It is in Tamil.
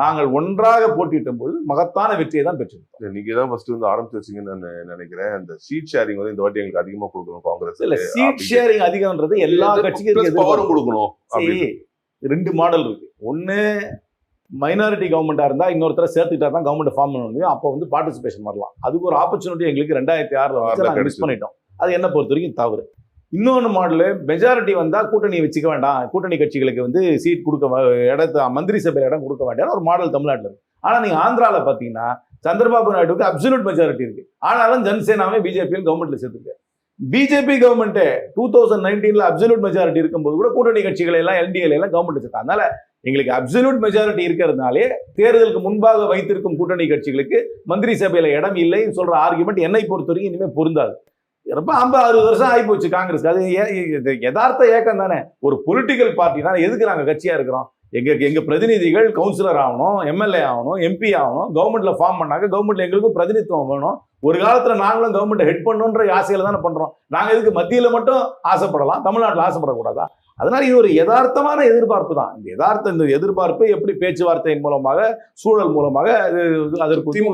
நாங்கள் ஒன்றாக போட்டியிட்ட போது மகத்தான வெற்றியை தான் பெற்றிருக்கோம் நீங்க தான் ஃபர்ஸ்ட் வந்து ஆரம்பிச்சு வச்சீங்கன்னு நான் நினைக்கிறேன். அந்த சீட் ஷேரிங் வந்து இந்த வாட்டி எங்களுக்கு அதிகமா கொடுக்கணும் காங்கிரஸ். இல்ல சீட் ஷேரிங் அதிகம்ன்றது எல்லா கட்சிக்கும் பவரும் கொடுக்கணும் ரெண்டு மாடல் இருக்கு. ஒன்னு மைனாரிட்டி கவர்மெண்டா இருந்தா இன்னொருத்தர சேர்த்துக்கிட்டா தான் கவர்மெண்ட் ஃபார்ம் பண்ண முடியும். அப்போ வந்து பார்ட்டிசிபேஷன் வரலாம். அதுக்கு ஒரு ஆப்பர்ச்சுனிட்டி எங்களுக்கு ரெண்டாயிரத்தி ஆறுல மிஸ். பண்ணிட்டோம். அது என்ன பொறுத்த வரைக்கும் தவறு. இன்னொன்று மாடலு மெஜாரிட்டி வந்தால் கூட்டணியை வச்சுக்க வேண்டாம். கூட்டணி கட்சிகளுக்கு வந்து சீட் கொடுக்க இடத்த மந்திரி சபையில் இடம் கொடுக்க வேண்டாம். ஒரு மாடல் தமிழ்நாட்டில் இருக்கு. ஆனால் நீங்கள் ஆந்திராவில் பார்த்தீங்கன்னா சந்திரபாபு நாயுடுக்கு அப்சல்யூட் மெஜாரிட்டி இருக்கு. ஆனாலும் ஜனசேனாவே பிஜேபியில் கவர்மெண்ட்டில் சேர்த்துருக்கு. பிஜேபி கவர்மெண்ட்டு டூ தௌசண்ட் நைன்டீனில் அப்சல்யூட் மெஜாரிட்டி இருக்கும்போது கூட கூட்டணி கட்சிகளை எல்லாம் எல்டிஎல் எல்லாம் கவர்மெண்ட் சேர்த்தாங்க அதனால எங்களுக்கு அப்சல்யூட் மெஜாரிட்டி இருக்கிறதுனாலே தேர்தலுக்கு முன்பாக வைத்திருக்கும் கூட்டணி கட்சிகளுக்கு மந்திரி சபையில் இடம் இல்லைன்னு சொல்கிற ஆர்குமெண்ட் என்னை பொறுத்த வரைக்கும் இனிமேல் பொருந்தாது. ரொம்ப ஐம்பது அறுபது வருஷம் ஆகி போச்சு காங்கிரஸ் அது யதார்த்த ஏக்கம் தானே. ஒரு பொலிட்டிக்கல் பார்ட்டினா எதுக்கு நாங்க கட்சியா இருக்கிறோம்? எங்க எங்க பிரதிநிதிகள் கவுன்சிலர் ஆகணும் எம்எல்ஏ ஆகணும் எம்பி ஆகணும் கவர்மெண்ட்ல ஃபார்ம் பண்ணாங்க. கவர்மெண்ட்ல எங்களுக்கும் பிரதிநிதித்துவம் வேணும். ஒரு காலத்துல நாங்களும் கவர்மெண்ட் ஹெட் பண்ணணுன்ற ஆசையில தானே பண்றோம். நாங்க இதுக்கு மத்தியில மட்டும் ஆசைப்படலாம்? தமிழ்நாட்டில் ஆசைப்படக்கூடாதா? அதனால இது ஒரு யதார்த்தமான எதிர்பார்ப்பு தான். இந்த யதார்த்த இந்த எதிர்பார்ப்பு எப்படி பேச்சுவார்த்தையின் மூலமாக சூழல் மூலமாக அது அதற்கு திமுக